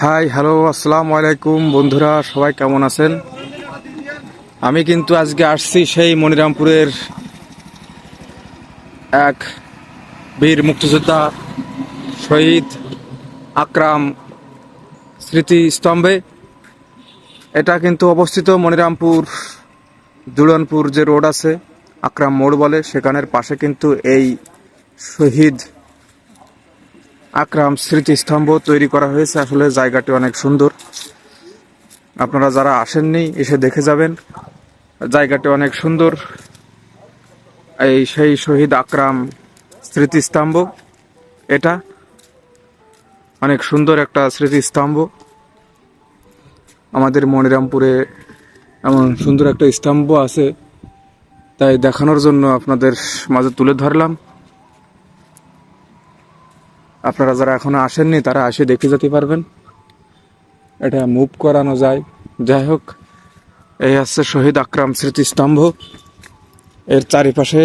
Hi hello আসসালামু আলাইকুম, বন্ধুরা, সবাই কেমন আছেন? আমি কিন্তু আজকে আসছি সেই মনিরামপুরের এক বীর মুক্তিযোদ্ধা শহীদ আকরাম স্মৃতি স্তম্ভে এটা কিন্তু অবস্থিত মনিরামপুর দুলনপুর যে রোড আছে, আকরাম মোড় বলে, সেখানের পাশে কিন্তু এই শহীদ আকরাম স্মৃতিস্তম্ভ তৈরি করা হয়েছে। আসলে জায়গাটি অনেক সুন্দর। আপনারা যারা আসেননি, এসে দেখে যাবেন। জায়গাটি অনেক সুন্দর। এই সেই শহীদ আকরাম স্মৃতিস্তম্ভ, এটা অনেক সুন্দর একটা স্মৃতিস্তম্ভ। আমাদের মনিরামপুরে এমন সুন্দর একটা স্তম্ভ আছে, তাই দেখানোর জন্য আপনাদের মাঝে তুলে ধরলাম। আপনারা যারা এখনও আসেননি, তারা এসে দেখে যেতে পারবেন। এটা মুভ করানো যায়। যাই হোক, এই হচ্ছে শহীদ আকরাম স্মৃতিস্তম্ভ। এর চারিপাশে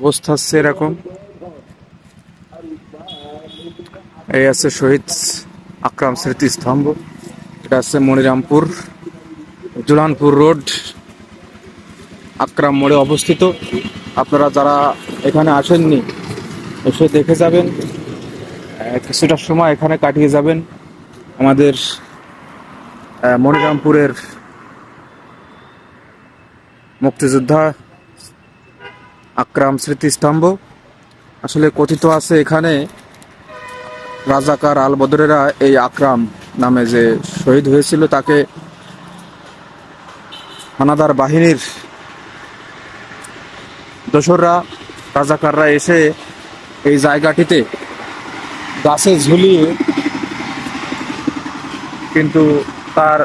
অবস্থা হচ্ছে এরকম এই আছে শহীদ আকরাম স্মৃতিস্তম্ভ। এটা হচ্ছে মনিরামপুর, জুলানপুর রোড। আকরাম মোড়ে অবস্থিত। আপনারা যারা এখানে আসেননি। এসে দেখে যাবেন। কিছুটা সময় এখানে কাটিয়ে যাবেন। আমাদের মনিরামপুরের মুক্তিযোদ্ধা আক্রাম স্মৃতিস্তম্ভ। আসলে কথিত আছে এখানে, রাজাকার আল বদরেরা এই আকরাম নামে যে শহীদ হয়েছিল, তাকে হানাদার বাহিনীর দোসররা রাজাকাররা এসে এই জায়গাটিতে গাছে ঝুলিয়ে কিন্তু তার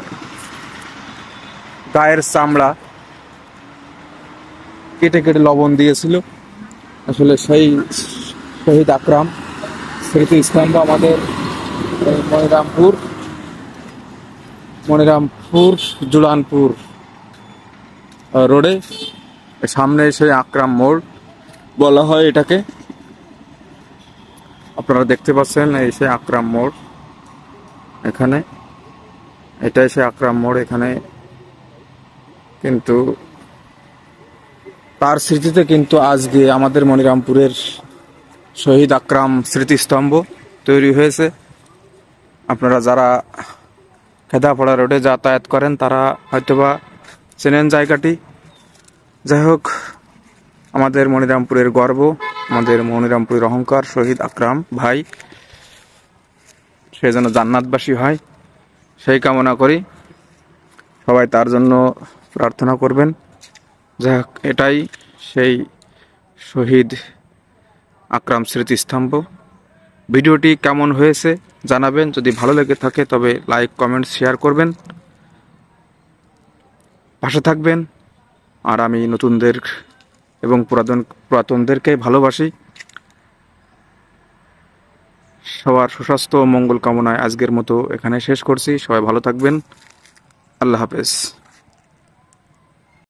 গায়ের চামড়া কেটে কেটে লবণ দিয়েছিল। আসলে সেই শহীদ আকরাম, স্মৃতি স্তম্ভ আমাদের মনিরামপুর মনিরামপুর, জুলানপুর রোডে, সামনে সেই আকরাম মোড়। বলা হয় এটাকে? আপনারা দেখতে পাচ্ছেন এই সেই আকরাম মোড় এখানে। এটা সেই আকরাম মোড় এখানে। কিন্তু তার স্মৃতিতে কিন্তু আজকে আমাদের মনিরামপুরের শহীদ আকরাম স্মৃতিস্তম্ভ তৈরি হয়েছে। আপনারা যারা খেদাপাড়া রোডে যাতায়াত করেন, তারা হয়তোবা চেনেন জায়গাটি। যাই হোক আমাদের মনিরামপুরের গর্ব, আমাদের মনিরামপুরের অহংকার, শহীদ আকরাম ভাই। সে যেন জান্নাতবাসী হয়, সেই কামনা করি। সবাই তার জন্য প্রার্থনা করবেন। হোক, এটাই সেই শহীদ আকরাম স্মৃতিস্তম্ভ। ভিডিওটি কেমন হয়েছে জানাবেন। যদি ভালো লেগে থাকে, তবে লাইক, কমেন্ট, শেয়ার করবেন। পাশে থাকবেন। আর আমি নতুনদের এবং পুরাতন পুরাতনদেরকে ভালোবাসি। সবার সুস্বাস্থ্য ও মঙ্গল কামনায় আজকের মতো এখানে শেষ করছি। সবাই ভালো থাকবেন। আল্লাহ হাফেজ।